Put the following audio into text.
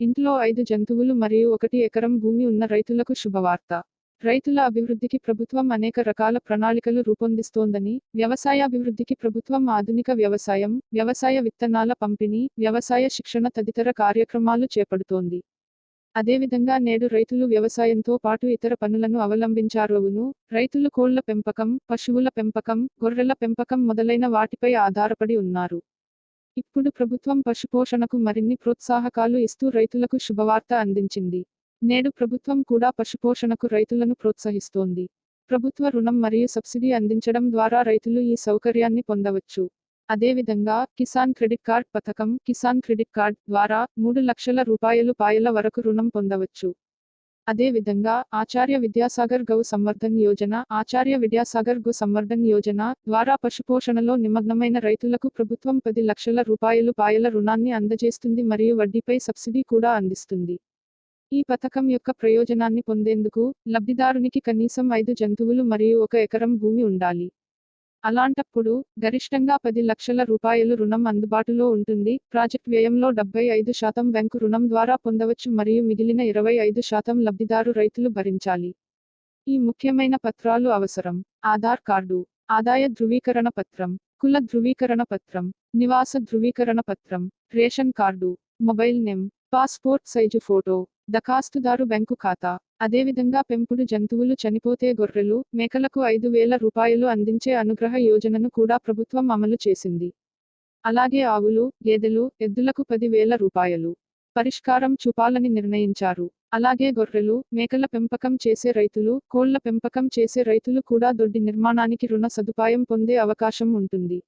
ఇంట్లో ఐదు జంతువులు మరియు ఒకటి ఎకరం భూమి ఉన్న రైతులకు శుభవార్త. రైతుల అభివృద్ధికి ప్రభుత్వం అనేక రకాల ప్రణాళికలు రూపొందిస్తోందని వ్యవసాయాభివృద్ధికి ప్రభుత్వం ఆధునిక వ్యవసాయం వ్యవసాయ విత్తనాల పంపిణీ వ్యవసాయ శిక్షణ తదితర కార్యక్రమాలు చేపడుతోంది. అదేవిధంగా నేడు రైతులు వ్యవసాయంతో పాటు ఇతర పనులను అవలంబించారువును రైతులు కోళ్ళ పెంపకం పశువుల పెంపకం గొర్రెల పెంపకం మొదలైన వాటిపై ఆధారపడి ఉన్నారు. ఇప్పుడు ప్రభుత్వం పశుపోషణకు మరిన్ని ప్రోత్సాహకాలు ఇస్తూ రైతులకు శుభవార్త అందించింది. నేడు ప్రభుత్వం కూడా పశుపోషణకు రైతులను ప్రోత్సహిస్తోంది. ప్రభుత్వ రుణం మరియు సబ్సిడీ అందించడం ద్వారా రైతులు ఈ సౌకర్యాన్ని పొందవచ్చు. అదేవిధంగా కిసాన్ క్రెడిట్ కార్డ్ పథకం కిసాన్ క్రెడిట్ కార్డ్ ద్వారా మూడు లక్షల రూపాయలు పాయల వరకు రుణం పొందవచ్చు. అదేవిధంగా ఆచార్య విద్యాసాగర్ గౌ సంవర్ధన్ యోజన ఆచార్య విద్యాసాగర్ గు సంవర్ధన్ యోజన ద్వారా పశుపోషణలో నిమగ్నమైన రైతులకు ప్రభుత్వం పది లక్షల రూపాయలు పాయల రుణాన్ని అందజేస్తుంది మరియు వడ్డీపై సబ్సిడీ కూడా అందిస్తుంది. ఈ పథకం యొక్క ప్రయోజనాన్ని పొందేందుకు లబ్ధిదారునికి కనీసం ఐదు జంతువులు మరియు ఒక ఎకరం భూమి ఉండాలి. అలాంటప్పుడు గరిష్టంగా పది లక్షల రూపాయలు రుణం అందుబాటులో ఉంటుంది. ప్రాజెక్ట్ వ్యయంలో డెబ్బై ఐదు శాతం బ్యాంకు రుణం ద్వారా పొందవచ్చు మరియు మిగిలిన ఇరవై ఐదు శాతం లబ్ధిదారు రైతులు భరించాలి. ఈ ముఖ్యమైన పత్రాలు అవసరం. ఆధార్ కార్డు ఆదాయ ధృవీకరణ పత్రం కుల ధృవీకరణ పత్రం నివాస ధృవీకరణ పత్రం రేషన్ కార్డు మొబైల్ నెం పాస్పోర్ట్ సైజు ఫోటో దఖాస్తుదారు బ్యాంకు ఖాతా. అదేవిధంగా పెంపుడు జంతువులు చనిపోతే గొర్రెలు మేకలకు ఐదు వేల రూపాయలు అందించే అనుగ్రహ యోజనను కూడా ప్రభుత్వం అమలు చేసింది. అలాగే ఆవులు గేదెలు ఎద్దులకు పది వేల రూపాయలు పరిష్కారం చూపాలని నిర్ణయించారు. అలాగే గొర్రెలు మేకల పెంపకం చేసే రైతులు కోళ్ళ పెంపకం చేసే రైతులు కూడా దొడ్డి నిర్మాణానికి రుణ సదుపాయం పొందే అవకాశం ఉంటుంది.